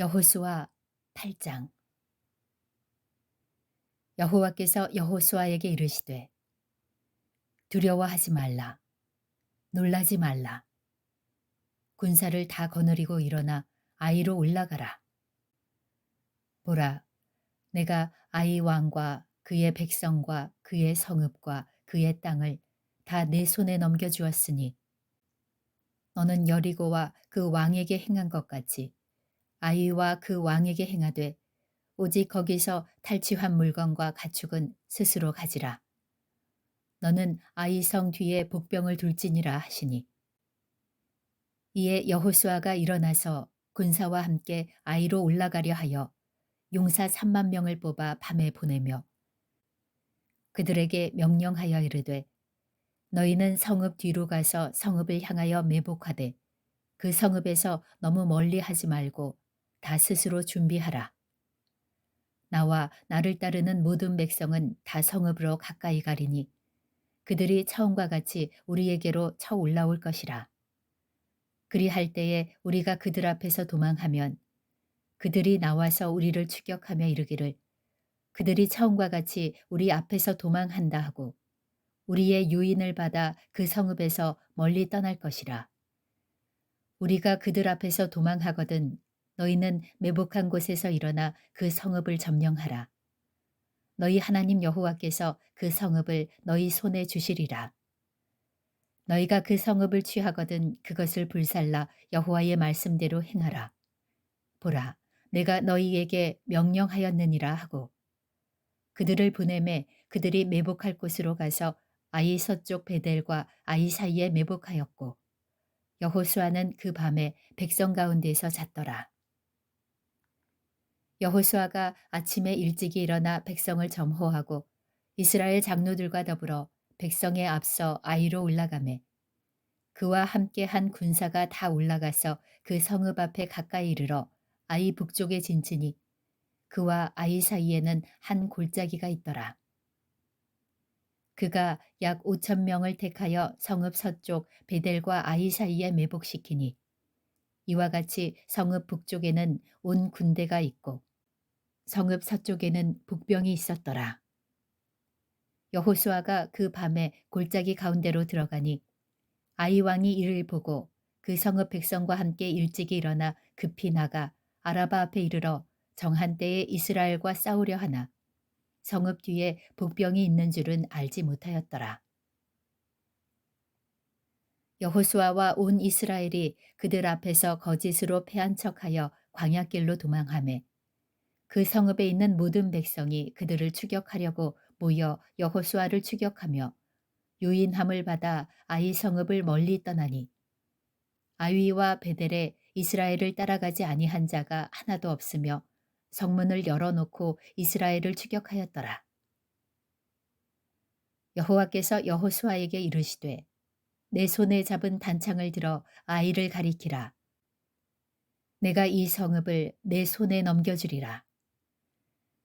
여호수아 8장. 여호와께서 여호수아에게 이르시되 두려워하지 말라 놀라지 말라. 군사를 다 거느리고 일어나 아이로 올라가라. 보라 내가 아이 왕과 그의 백성과 그의 성읍과 그의 땅을 다 내 손에 넘겨 주었으니 너는 여리고와 그 왕에게 행한 것 같이 아이와 그 왕에게 행하되 오직 거기서 탈취한 물건과 가축은 스스로 가지라. 너는 아이 성 뒤에 복병을 둘지니라 하시니. 이에 여호수아가 일어나서 군사와 함께 아이로 올라가려 하여 용사 3만 명을 뽑아 밤에 보내며 그들에게 명령하여 이르되 너희는 성읍 뒤로 가서 성읍을 향하여 매복하되 그 성읍에서 너무 멀리 하지 말고 다 스스로 준비하라. 나와 나를 따르는 모든 백성은 다 성읍으로 가까이 가리니 그들이 처음과 같이 우리에게로 쳐 올라올 것이라. 그리할 때에 우리가 그들 앞에서 도망하면 그들이 나와서 우리를 추격하며 이르기를 그들이 처음과 같이 우리 앞에서 도망한다 하고 우리의 유인을 받아 그 성읍에서 멀리 떠날 것이라. 우리가 그들 앞에서 도망하거든 너희는 매복한 곳에서 일어나 그 성읍을 점령하라. 너희 하나님 여호와께서 그 성읍을 너희 손에 주시리라. 너희가 그 성읍을 취하거든 그것을 불살라 여호와의 말씀대로 행하라. 보라, 내가 너희에게 명령하였느니라 하고 그들을 보내매 그들이 매복할 곳으로 가서 아이 서쪽 베델과 아이 사이에 매복하였고 여호수아는 그 밤에 백성 가운데서 잤더라. 여호수아가 아침에 일찍이 일어나 백성을 점호하고 이스라엘 장로들과 더불어 백성에 앞서 아이로 올라가매 그와 함께 한 군사가 다 올라가서 그 성읍 앞에 가까이 이르러 아이 북쪽에 진치니 그와 아이 사이에는 한 골짜기가 있더라. 그가 약 5천 명을 택하여 성읍 서쪽 베델과 아이 사이에 매복시키니 이와 같이 성읍 북쪽에는 온 군대가 있고 성읍 서쪽에는 북병이 있었더라. 여호수아가 그 밤에 골짜기 가운데로 들어가니 아이 왕이 이를 보고 그 성읍 백성과 함께 일찍이 일어나 급히 나가 아라바 앞에 이르러 정한 때에 이스라엘과 싸우려 하나 성읍 뒤에 북병이 있는 줄은 알지 못하였더라. 여호수아와 온 이스라엘이 그들 앞에서 거짓으로 패한 척하여 광야길로 도망하매 그 성읍에 있는 모든 백성이 그들을 추격하려고 모여 여호수아를 추격하며 유인함을 받아 아이 성읍을 멀리 떠나니 아위와 베델에 이스라엘을 따라가지 아니한 자가 하나도 없으며 성문을 열어놓고 이스라엘을 추격하였더라. 여호와께서 여호수아에게 이르시되 내 손에 잡은 단창을 들어 아이를 가리키라. 내가 이 성읍을 내 손에 넘겨주리라.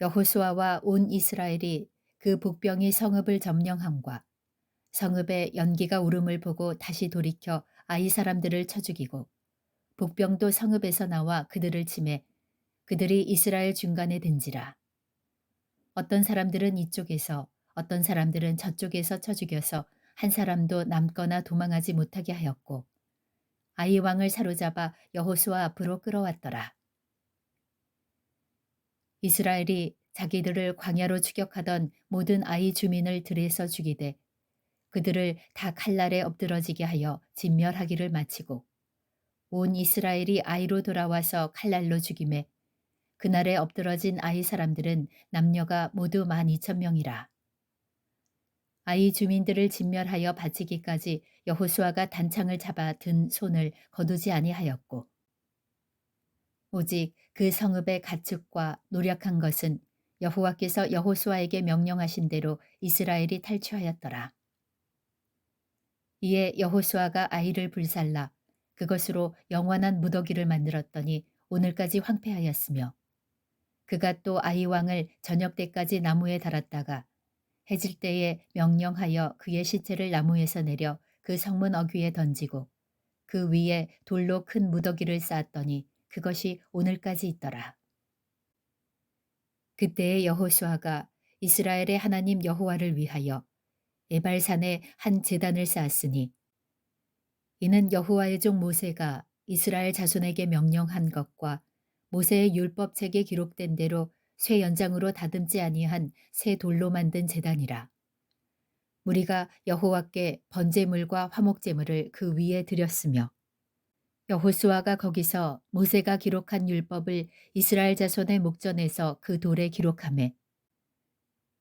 여호수아와 온 이스라엘이 그 복병이 성읍을 점령함과 성읍에 연기가 오름을 보고 다시 돌이켜 아이 사람들을 쳐 죽이고 복병도 성읍에서 나와 그들을 침해 그들이 이스라엘 중간에 든지라. 어떤 사람들은 이쪽에서 어떤 사람들은 저쪽에서 쳐 죽여서 한 사람도 남거나 도망하지 못하게 하였고 아이 왕을 사로잡아 여호수아 앞으로 끌어왔더라. 이스라엘이 자기들을 광야로 추격하던 모든 아이 주민을 들에서 죽이되 그들을 다 칼날에 엎드러지게 하여 진멸하기를 마치고 온 이스라엘이 아이로 돌아와서 칼날로 죽임에 그날에 엎드러진 아이 사람들은 남녀가 모두 만 이천 명이라. 아이 주민들을 진멸하여 바치기까지 여호수아가 단창을 잡아 든 손을 거두지 아니하였고 오직 그 성읍의 가축과 노력한 것은 여호와께서 여호수아에게 명령하신 대로 이스라엘이 탈취하였더라. 이에 여호수아가 아이를 불살라 그것으로 영원한 무더기를 만들었더니 오늘까지 황폐하였으며 그가 또 아이 왕을 저녁 때까지 나무에 달았다가 해질 때에 명령하여 그의 시체를 나무에서 내려 그 성문 어귀에 던지고 그 위에 돌로 큰 무더기를 쌓았더니 그것이 오늘까지 있더라. 그때에 여호수아가 이스라엘의 하나님 여호와를 위하여 에발산에 한 제단을 쌓았으니 이는 여호와의 종 모세가 이스라엘 자손에게 명령한 것과 모세의 율법책에 기록된 대로 쇠 연장으로 다듬지 아니한 새 돌로 만든 제단이라. 무리가 여호와께 번제물과 화목제물을 그 위에 드렸으며 여호수아가 거기서 모세가 기록한 율법을 이스라엘 자손의 목전에서 그 돌에 기록하매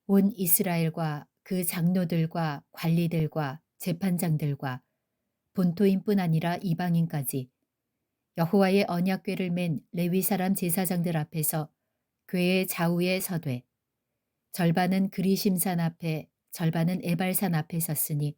온 이스라엘과 그 장로들과 관리들과 재판장들과 본토인뿐 아니라 이방인까지 여호와의 언약궤를 맨 레위 사람 제사장들 앞에서 궤의 좌우에 서되 절반은 그리심산 앞에 절반은 에발산 앞에 섰으니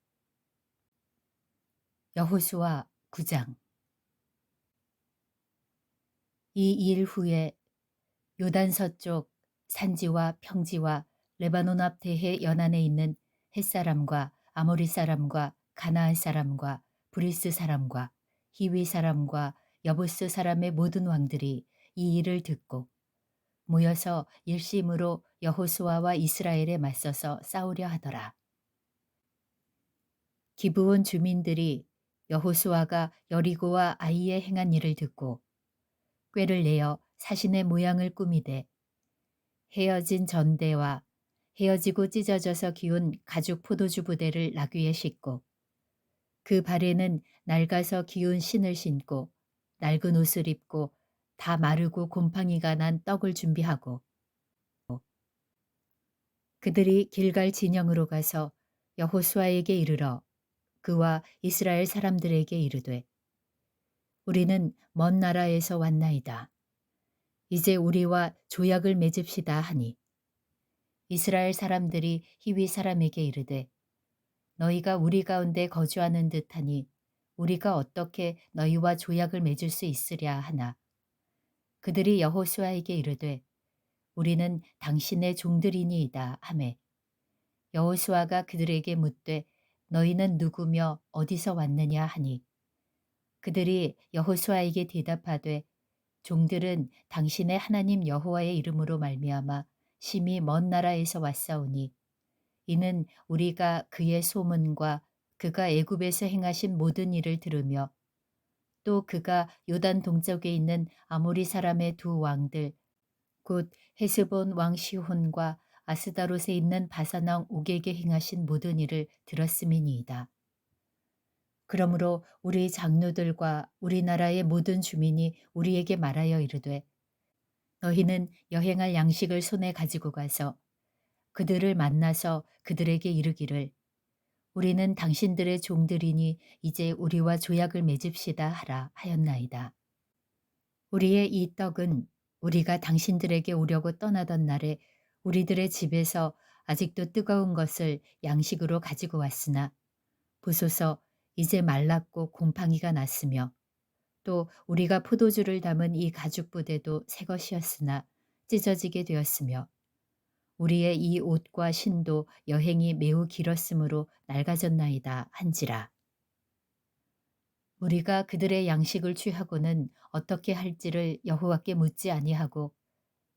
여호수아 9장 이 일 후에 요단 서쪽 산지와 평지와 레바논 앞 대해 연안에 있는 햇사람과 아모리 사람과 가나안 사람과 브리스 사람과 히위 사람과 여부스 사람의 모든 왕들이 이 일을 듣고 모여서 일심으로 여호수아와 이스라엘에 맞서서 싸우려 하더라. 기브온 주민들이 여호수아가 여리고와 아이에 행한 일을 듣고 꾀를 내어 사신의 모양을 꾸미되 헤어진 전대와 헤어지고 찢어져서 기운 가죽 포도주 부대를 나귀에 싣고 그 발에는 낡아서 기운 신을 신고 낡은 옷을 입고 다 마르고 곰팡이가 난 떡을 준비하고 그들이 길갈 진영으로 가서 여호수아에게 이르러 그와 이스라엘 사람들에게 이르되 우리는 먼 나라에서 왔나이다. 이제 우리와 조약을 맺읍시다 하니. 이스라엘 사람들이 히위 사람에게 이르되 너희가 우리 가운데 거주하는 듯하니 우리가 어떻게 너희와 조약을 맺을 수 있으랴 하나. 그들이 여호수아에게 이르되 우리는 당신의 종들이니이다 하매. 여호수아가 그들에게 묻되 너희는 누구며 어디서 왔느냐? 하니 그들이 여호수아에게 대답하되 종들은 당신의 하나님 여호와의 이름으로 말미암아 심히 먼 나라에서 왔사오니 이는 우리가 그의 소문과 그가 애굽에서 행하신 모든 일을 들으며 또 그가 요단 동쪽에 있는 아모리 사람의 두 왕들 곧 헤스본 왕 시혼과 아스다롯에 있는 바사왕 옥에게 행하신 모든 일을 들었음이니이다. 그러므로 우리 장로들과 우리나라의 모든 주민이 우리에게 말하여 이르되 너희는 여행할 양식을 손에 가지고 가서 그들을 만나서 그들에게 이르기를 우리는 당신들의 종들이니 이제 우리와 조약을 맺읍시다 하라 하였나이다. 우리의 이 떡은 우리가 당신들에게 오려고 떠나던 날에 우리들의 집에서 아직도 뜨거운 것을 양식으로 가지고 왔으나 보소서 이제 말랐고 곰팡이가 났으며 또 우리가 포도주를 담은 이 가죽 부대도 새 것이었으나 찢어지게 되었으며 우리의 이 옷과 신도 여행이 매우 길었으므로 낡아졌나이다 한지라. 우리가 그들의 양식을 취하고는 어떻게 할지를 여호와께 묻지 아니하고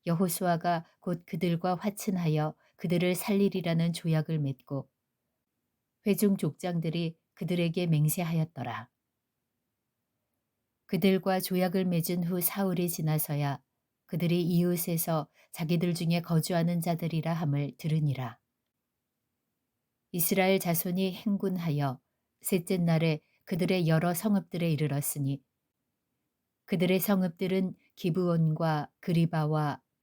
여호수아가 곧 그들과 화친하여 그들을 살리리라는 조약을 맺고 회중 족장들이 그들에게 맹세하였더라. 그들과 조약을 맺은 후 사흘이 지나서야 그들이 이웃에서 자기들 중에 거주하는 자들이라 함을 들으니라. 이스라엘 자손이 행군하여 셋째 날에 그들의 여러 성읍들에 이르렀으니 그들의 성읍들은 기브온과 그리바와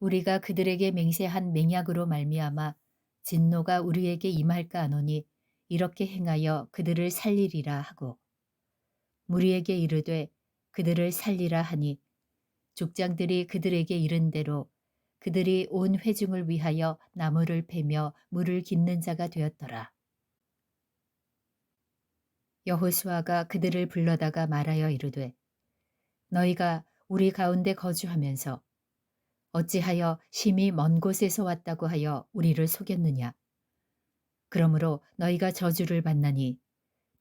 우리가 그들에게 맹세한 맹약으로 말미암아 진노가 우리에게 임할까 하노니 이렇게 행하여 그들을 살리리라 하고 무리에게 이르되 그들을 살리라 하니 족장들이 그들에게 이른 대로 그들이 온 회중을 위하여 나무를 패며 물을 깃는 자가 되었더라. 여호수아가 그들을 불러다가 말하여 이르되 너희가 우리 가운데 거주하면서 어찌하여 심히 먼 곳에서 왔다고 하여 우리를 속였느냐? 그러므로 너희가 저주를 받나니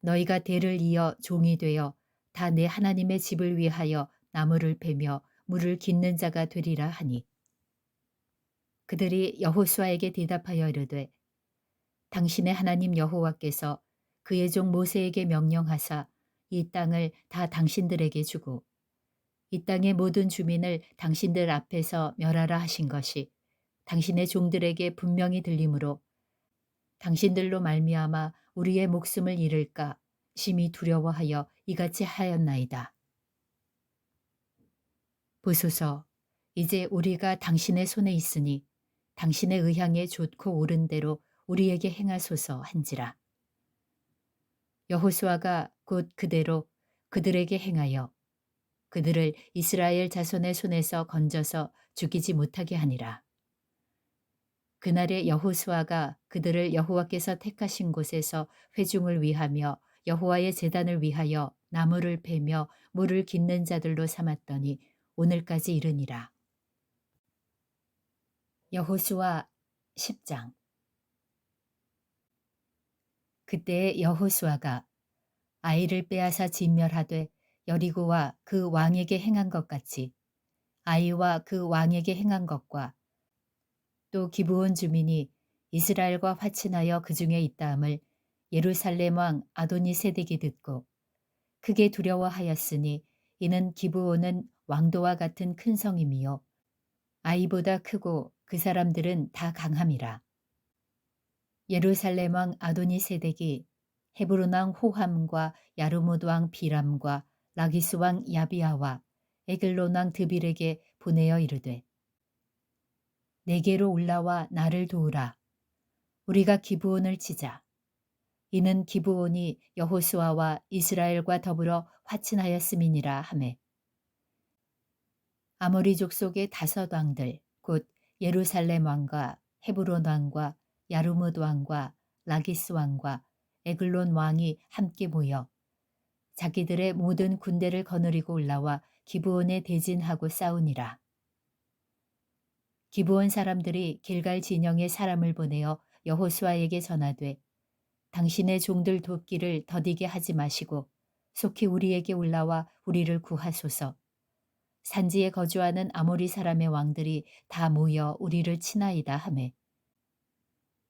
너희가 대를 이어 종이 되어 다 내 하나님의 집을 위하여 나무를 패며 물을 깃는 자가 되리라 하니. 그들이 여호수아에게 대답하여 이르되 당신의 하나님 여호와께서 그의 종 모세에게 명령하사 이 땅을 다 당신들에게 주고 이 땅의 모든 주민을 당신들 앞에서 멸하라 하신 것이 당신의 종들에게 분명히 들리므로 당신들로 말미암아 우리의 목숨을 잃을까 심히 두려워하여 이같이 하였나이다. 보소서 이제 우리가 당신의 손에 있으니 당신의 의향에 좋고 옳은 대로 우리에게 행하소서 한지라. 여호수아가 곧 그대로 그들에게 행하여 그들을 이스라엘 자손의 손에서 건져서 죽이지 못하게 하니라. 그날에 여호수아가 그들을 여호와께서 택하신 곳에서 회중을 위하며 여호와의 제단을 위하여 나무를 패며 물을 깃는 자들로 삼았더니 오늘까지 이르니라. 여호수아 10장 그때 여호수아가 아이를 빼앗아 진멸하되 여리고와 그 왕에게 행한 것 같이 아이와 그 왕에게 행한 것과 또 기브온 주민이 이스라엘과 화친하여 그 중에 있다함을 예루살렘 왕 아도니 세덱이 듣고 크게 두려워하였으니 이는 기브온은 왕도와 같은 큰 성임이요 아이보다 크고 그 사람들은 다 강함이라. 예루살렘 왕 아도니 세덱이 헤브론 왕 호함과 야르모드 왕 비람과 라기스 왕 야비아와 에글론 왕 드빌에게 보내어 이르되 내게로 올라와 나를 도우라. 우리가 기브온을 치자. 이는 기브온이 여호수아와 이스라엘과 더불어 화친하였음이니라 하매. 아모리 족속의 다섯 왕들 곧 예루살렘 왕과 헤브론 왕과 야르무드 왕과 라기스 왕과 에글론 왕이 함께 모여 자기들의 모든 군대를 거느리고 올라와 기브온에 대진하고 싸우니라. 기브온 사람들이 길갈 진영에 사람을 보내어 여호수아에게 전하되 당신의 종들 돕기를 더디게 하지 마시고 속히 우리에게 올라와 우리를 구하소서. 산지에 거주하는 아모리 사람의 왕들이 다 모여 우리를 치나이다 하매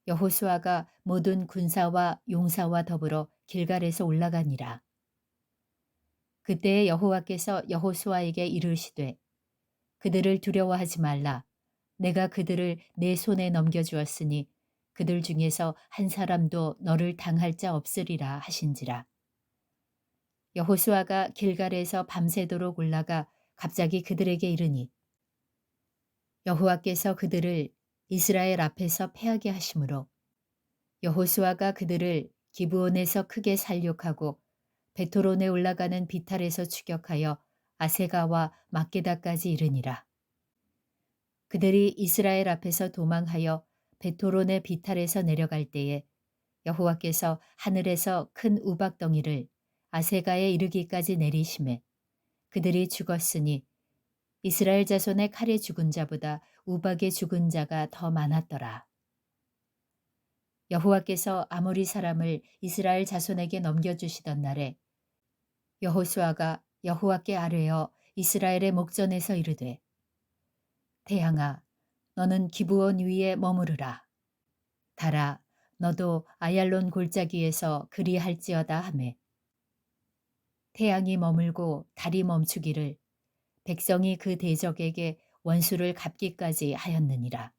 여호수아가 모든 군사와 용사와 더불어 길갈에서 올라가니라. 그때 여호와께서 여호수아에게 이르시되 그들을 두려워하지 말라. 내가 그들을 내 손에 넘겨주었으니 그들 중에서 한 사람도 너를 당할 자 없으리라 하신지라. 여호수아가 길갈에서 밤새도록 올라가 갑자기 그들에게 이르니 여호와께서 그들을 이스라엘 앞에서 패하게 하심으로 여호수아가 그들을 기브온에서 크게 살육하고 베토론에 올라가는 비탈에서 추격하여 아세가와 막게다까지 이르니라. 그들이 이스라엘 앞에서 도망하여 베토론의 비탈에서 내려갈 때에 여호와께서 하늘에서 큰 우박덩이를 아세가에 이르기까지 내리심에 그들이 죽었으니 이스라엘 자손의 칼에 죽은 자보다 우박에 죽은 자가 더 많았더라. 여호와께서 아모리 사람을 이스라엘 자손에게 넘겨주시던 날에 여호수아가 여호와께 아뢰어 이스라엘의 목전에서 이르되 태양아 너는 기부원 위에 머무르라 달아 너도 아얄론 골짜기에서 그리할지어다 하매 태양이 머물고 달이 멈추기를 백성이 그 대적에게 원수를 갚기까지 하였느니라.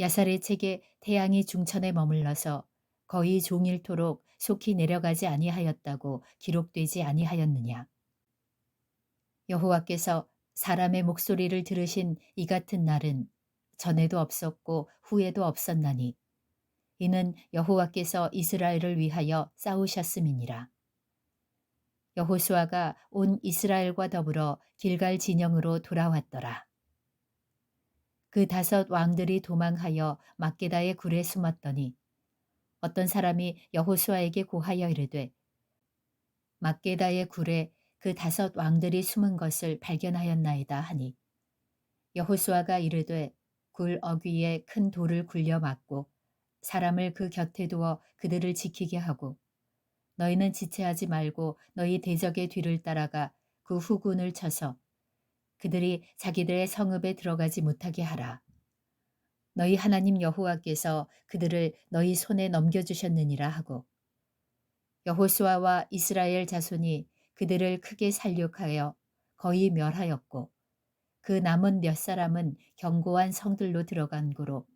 야살의 책에 태양이 중천에 머물러서 거의 종일토록 속히 내려가지 아니하였다고 기록되지 아니하였느냐. 여호와께서 사람의 목소리를 들으신 이 같은 날은 전에도 없었고 후에도 없었나니 이는 여호와께서 이스라엘을 위하여 싸우셨음이니라. 여호수아가 온 이스라엘과 더불어 길갈 진영으로 돌아왔더라. 그 다섯 왕들이 도망하여 막게다의 굴에 숨었더니 어떤 사람이 여호수아에게 고하여 이르되 막게다의 굴에 그 다섯 왕들이 숨은 것을 발견하였나이다 하니 여호수아가 이르되 굴 어귀에 큰 돌을 굴려 막고 사람을 그 곁에 두어 그들을 지키게 하고 너희는 지체하지 말고 너희 대적의 뒤를 따라가 그 후군을 쳐서 그들이 자기들의 성읍에 들어가지 못하게 하라. 너희 하나님 여호와께서 그들을 너희 손에 넘겨주셨느니라 하고 여호수아와 이스라엘 자손이 그들을 크게 살육하여 거의 멸하였고 그 남은 몇 사람은 견고한 성들로 들어간 고로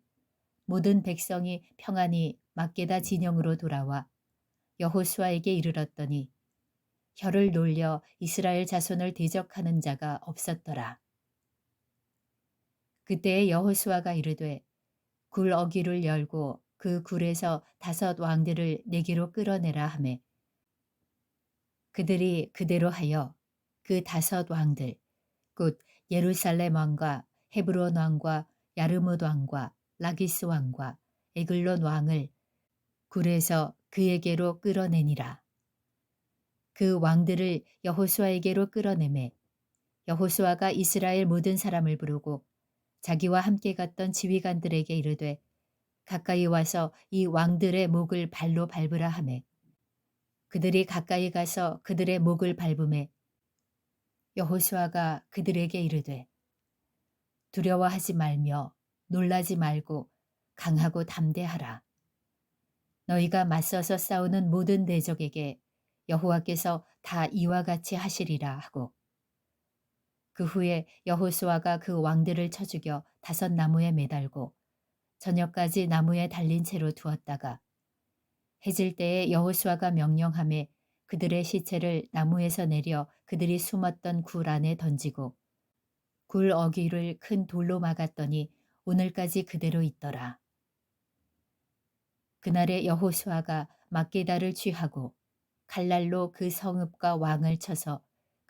모든 백성이 평안히 막게다 진영으로 돌아와 여호수아에게 이르렀더니 혀를 놀려 이스라엘 자손을 대적하는 자가 없었더라. 그때에 여호수아가 이르되 굴 어기를 열고 그 굴에서 다섯 왕들을 내게로 끌어내라 하매 그들이 그대로 하여 그 다섯 왕들 곧 예루살렘 왕과 헤브론 왕과 야르뭇 왕과 라기스 왕과 에글론 왕을 굴에서 그에게로 끌어내니라. 그 왕들을 여호수아에게로 끌어내매 여호수아가 이스라엘 모든 사람을 부르고 자기와 함께 갔던 지휘관들에게 이르되 가까이 와서 이 왕들의 목을 발로 밟으라 하매 그들이 가까이 가서 그들의 목을 밟음에 여호수아가 그들에게 이르되 두려워하지 말며 놀라지 말고 강하고 담대하라. 너희가 맞서서 싸우는 모든 대적에게 여호와께서 다 이와 같이 하시리라 하고 그 후에 여호수아가 그 왕들을 쳐 죽여 다섯 나무에 매달고 저녁까지 나무에 달린 채로 두었다가 해질 때에 여호수아가 명령함에 그들의 시체를 나무에서 내려 그들이 숨었던 굴 안에 던지고 굴 어귀를 큰 돌로 막았더니 오늘까지 그대로 있더라. 그날에 여호수아가 막게다를 취하고 칼날로 그 성읍과 왕을 쳐서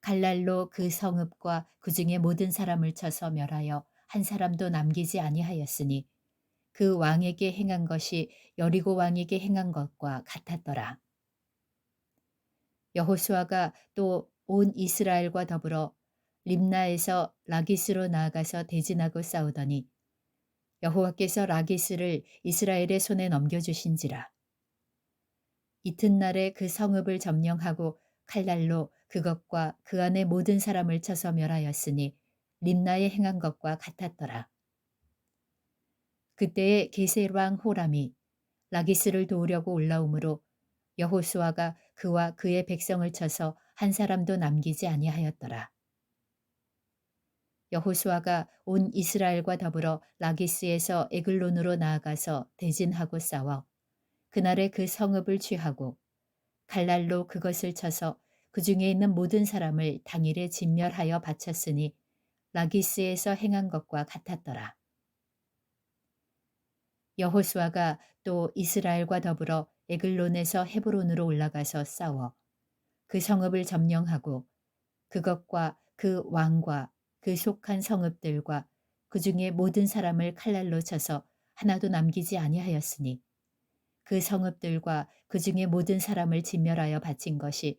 칼날로 그 성읍과 그 중에 모든 사람을 쳐서 멸하여 한 사람도 남기지 아니하였으니 그 왕에게 행한 것이 여리고 왕에게 행한 것과 같았더라. 여호수아가 또 온 이스라엘과 더불어 림나에서 라기스로 나아가서 대진하고 싸우더니 여호와께서 라기스를 이스라엘의 손에 넘겨주신지라. 이튿날에 그 성읍을 점령하고 칼날로 그것과 그 안에 모든 사람을 쳐서 멸하였으니 림나에 행한 것과 같았더라. 그때에 게셀왕 호람이 라기스를 도우려고 올라오므로 여호수아가 그와 그의 백성을 쳐서 한 사람도 남기지 아니하였더라. 여호수아가 온 이스라엘과 더불어 라기스에서 에글론으로 나아가서 대진하고 싸워 그날에 그 성읍을 취하고 칼날로 그것을 쳐서 그 중에 있는 모든 사람을 당일에 진멸하여 바쳤으니 라기스에서 행한 것과 같았더라. 여호수아가 또 이스라엘과 더불어 에글론에서 헤브론으로 올라가서 싸워 그 성읍을 점령하고 그것과 그 왕과 그 속한 성읍들과 그 중에 모든 사람을 칼날로 쳐서 하나도 남기지 아니하였으니 그 성읍들과 그 중에 모든 사람을 진멸하여 바친 것이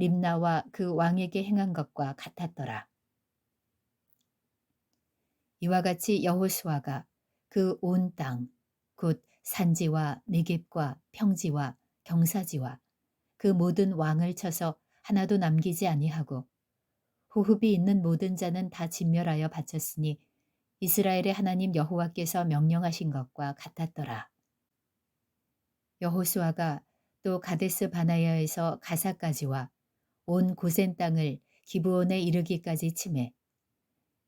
림나와 그 왕에게 행한 것과 같았더라. 이와 같이 여호수아가 그 온 땅, 곧 산지와 네겝과 평지와 경사지와 그 모든 왕을 쳐서 하나도 남기지 아니하고 호흡이 있는 모든 자는 다 진멸하여 바쳤으니 이스라엘의 하나님 여호와께서 명령하신 것과 같았더라. 여호수아가 또 가데스 바나야에서 가사까지와 온 고센 땅을 기브온에 이르기까지 침해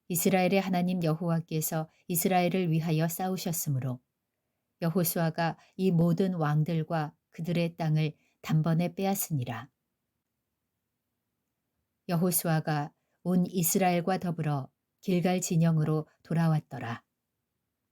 이스라엘의 하나님 여호와께서 이스라엘을 위하여 싸우셨으므로 여호수아가 이 모든 왕들과 그들의 땅을 단번에 빼앗으니라. 여호수아가 온 이스라엘과 더불어 길갈 진영으로 돌아왔더라.